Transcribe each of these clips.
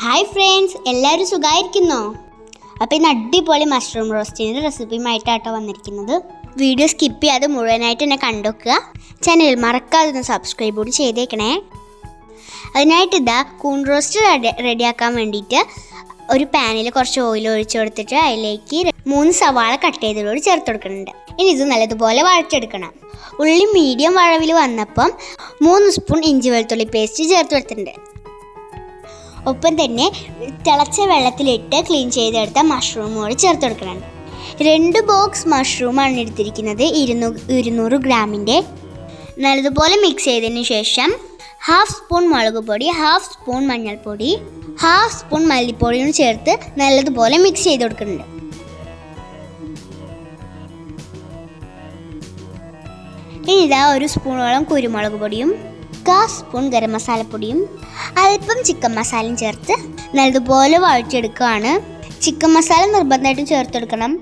Hi friends എല്ലാവരും സുഖമായിരിക്കുന്നോ? അപ്പോൾ ഇന്ന് അടിപൊളി മഷ്റൂം റോസ്റ്റിന്റെ റെസിപ്പിയുമായിട്ടാട്ടോ വന്നിരിക്കുന്നത്. വീഡിയോ സ്കിപ്പ് ചെയ്യാതെ മുഴുവനായിട്ട് എന്നെ കണ്ടുവെക്കുക ചാനൽ മറക്കാതെ ഒന്ന് സബ്സ്ക്രൈബ് കൂടി ചെയ്തേക്കണേ. അതിനായിട്ട് ഇതാ കൂൺ റോസ്റ്റ് റെഡി റെഡിയാക്കാൻ വേണ്ടിയിട്ട് ഒരു പാനിൽ കുറച്ച് ഓയിൽ ഒഴിച്ച് കൊടുത്തിട്ട് അതിലേക്ക് മൂന്ന് സവാള കട്ട് ചെയ്തതോട് ചേർത്ത് കൊടുക്കുന്നുണ്ട്. ഇനി ഇത് നല്ലതുപോലെ വഴച്ചെടുക്കണം ഉള്ളി മീഡിയം വഴവിൽ വന്നപ്പം മൂന്ന് സ്പൂൺ ഇഞ്ചി വെളുത്തുള്ളി പേസ്റ്റ് ചേർത്ത് കൊടുത്തിട്ടുണ്ട്. ഒപ്പം തന്നെ തിളച്ച വെള്ളത്തിലിട്ട് ക്ലീൻ ചെയ്തെടുത്ത മഷ്റൂം കൂടി ചേർത്ത് കൊടുക്കണം. രണ്ട് ബോക്സ് മഷ്റൂമാണ് എടുത്തിരിക്കുന്നത്. ഇരുന്നൂ ഇരുന്നൂറ് ഗ്രാമിന്റെ നല്ലതുപോലെ മിക്സ് ചെയ്തതിന് ശേഷം ഹാഫ് സ്പൂൺ മുളക് പൊടി ഹാഫ് സ്പൂൺ മഞ്ഞൾപ്പൊടി ഹാഫ് സ്പൂൺ മല്ലിപ്പൊടിയും ചേർത്ത് നല്ലതുപോലെ മിക്സ് ചെയ്ത് കൊടുക്കുന്നുണ്ട്. ഇനി ഇതാ ഒരു സ്പൂണോളം കുരുമുളക് പൊടിയും കാ സ്പൂൺ ഗരം മസാലപ്പൊടിയും അല്പം ചിക്കൻ മസാലയും ചേർത്ത് നല്ലതുപോലെ വഴറ്റിയെടുക്കുകയാണ്. ചിക്കൻ മസാല നിർബന്ധമായിട്ടും ചേർത്തെടുക്കണം.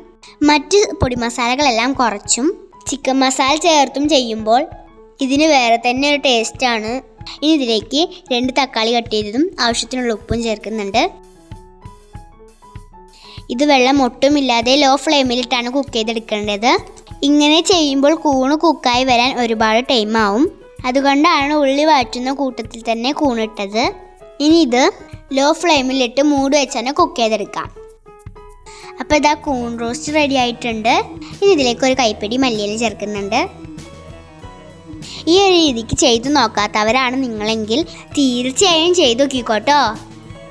മറ്റ് പൊടി മസാലകളെല്ലാം കുറച്ചും ചിക്കൻ മസാല ചേർത്തും ചെയ്യുമ്പോൾ ഇതിന് വേറെ തന്നെ ഒരു ടേസ്റ്റാണ് ഇനി ഇതിലേക്ക് രണ്ട് തക്കാളി കട്ട് ചെയ്തതും ആവശ്യത്തിനുള്ള ഉപ്പും ചേർക്കുന്നുണ്ട്. ഇത് വെള്ളം ഒട്ടുമില്ലാതെ ലോ ഫ്ലെയിമിലിട്ടാണ് കുക്ക് ചെയ്തെടുക്കേണ്ടത്. ഇങ്ങനെ ചെയ്യുമ്പോൾ കൂണ് കുക്കായി വരാൻ ഒരുപാട് ടൈം ആവും. അതുകൊണ്ടാണ് ഉള്ളി വഴറ്റുന്ന കൂട്ടത്തിൽ തന്നെ കൂണിട്ടത്. ഇനി ഇത് ലോ ഫ്ലെയിമിലിട്ട് മൂട് വെച്ചാണ് കുക്ക് ചെയ്തെടുക്കാം. അപ്പോൾ ഇതാ കൂൺ റോസ്റ്റ് റെഡി ആയിട്ടുണ്ട്. ഇനി ഇതിലേക്ക് ഒരു കൈപ്പിടി മല്ലിയില ചേർക്കുന്നുണ്ട്. ഈ ഒരു രീതിക്ക് ചെയ്തു നോക്കാത്തവരാണ് നിങ്ങളെങ്കിൽ. തീർച്ചയായും ചെയ്തു നോക്കിക്കോട്ടോ.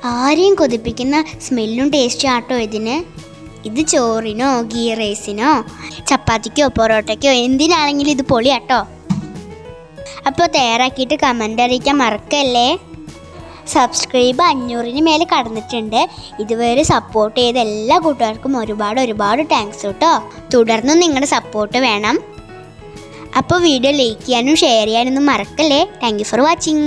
ആരെയും കൊതിപ്പിക്കുന്ന സ്മെല്ലും ടേസ്റ്റും ആട്ടോ ഇതിന്. ഇത് ചോറിനോ ഗീ റൈസിനോ ചപ്പാത്തിക്കോ പൊറോട്ടയ്ക്കോ എന്തിനാണെങ്കിലും ഇത് പൊളിയാട്ടോ. അപ്പോൾ തയ്യാറാക്കിയിട്ട് കമന്റ് അറിയിക്കാൻ മറക്കല്ലേ? സബ്സ്ക്രൈബ് അഞ്ഞൂറിന് മേലെ കടന്നിട്ടുണ്ട്. ഇതുവരെ സപ്പോർട്ട് ചെയ്ത എല്ലാ കൂട്ടുകാർക്കും ഒരുപാട് ഒരുപാട് താങ്ക്സ് കേട്ടോ. തുടർന്നും നിങ്ങളുടെ സപ്പോർട്ട് വേണം. അപ്പോൾ വീഡിയോ ലൈക്ക് ചെയ്യാനും ഷെയർ ചെയ്യാനൊന്നും മറക്കല്ലേ? Thank for watching